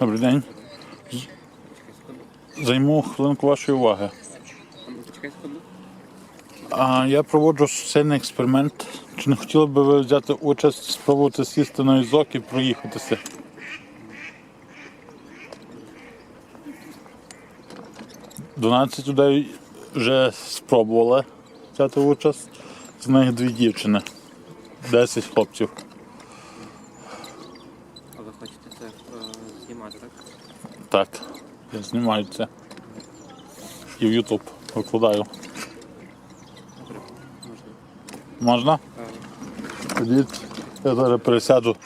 Добрий день. Займу хвилинку вашої уваги. А я проводжу соціальний експеримент. Чи не хотіли б ви взяти участь, спробувати сісти на візок і проїхатися? Дванадцять людей вже спробували взяти участь. З них дві дівчини, 10 хлопців. А ви хочете це е, знімати, так? Так, я знімаю це. І в YouTube викладаю. Можна. Е, я зараз пересяду.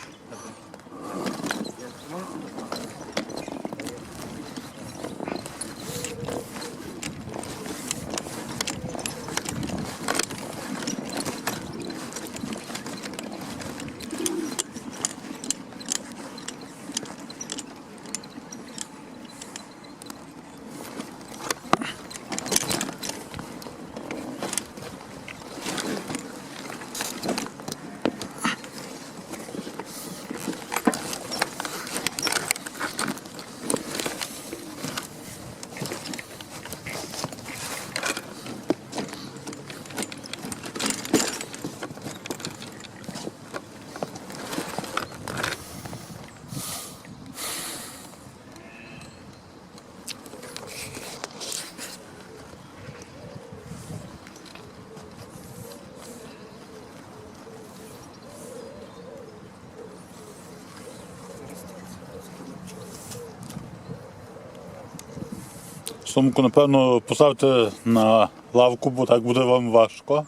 Сумку, напевно, поставте на лавку, бо так буде вам важко.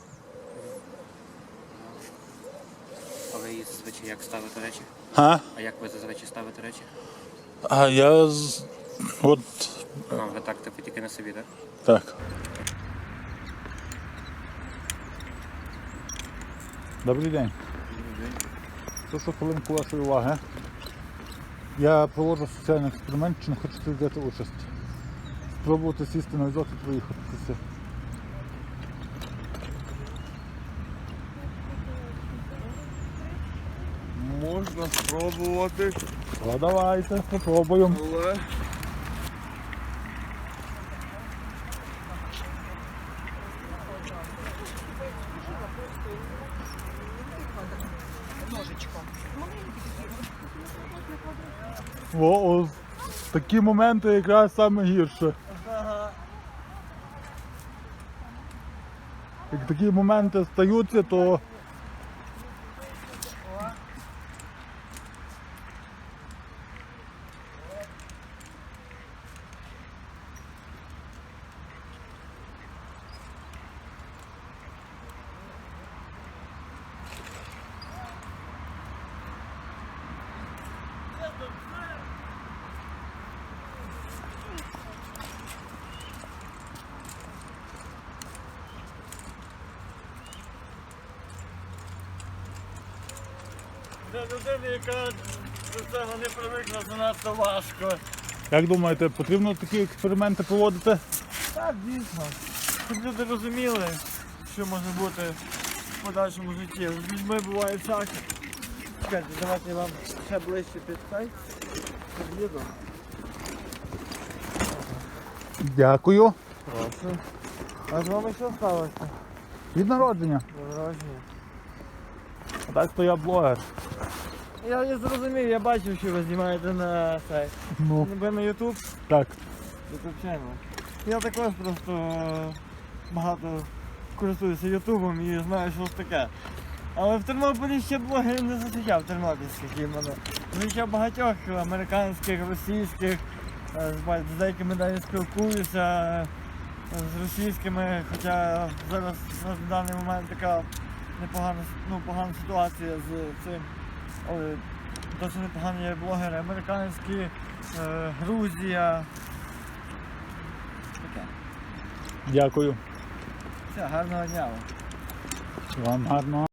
А ви зазвичай як ставите речі? А, А як ви зазвичай ставите речі? а я з... от А, ви так типу тільки на собі, так? так. Добрий день. Прошу хвилинку вашої уваги. Я проводжу соціальний експеримент, чи не хочете взяти участь. Спробувати сісти на і проїхатися. Можна спробувати, Ну, давайте, спробуємо. але О, о, такі моменти якраз саме гірше. Як такі моменти стаються, то для людини, яка до цього не привикла, занадто важко. як думаєте, потрібно такі експерименти проводити? Так, дійсно. Щоб люди розуміли, що може бути в подальшому житті. З людьми буває всяке. Чекайте, давайте я вам ще ближче під цей. Під'їду. Дякую. Прошу. А з вами що сталося? Від народження. Народження. А так то я блогер. Я не зрозумів, я бачив, що ви знімаєте на цей. Ну, Ви на YouTube? так. YouTube channel. Я також просто е, багато користуюся Ютубом і знаю, що це таке. Але в Тернополі ще блогерів не зустрічав тернопільських іменно. Зустрічав багатьох американських, російських, е, з ба- з деякими навіть спілкуюся, е, з російськими, хоча зараз на даний момент така непогана с- ну, погана ситуація з цим. Але досить непогані є блогери американські, е, Грузія. Таке. Дякую. Все, гарного дня вам. Вам гарного.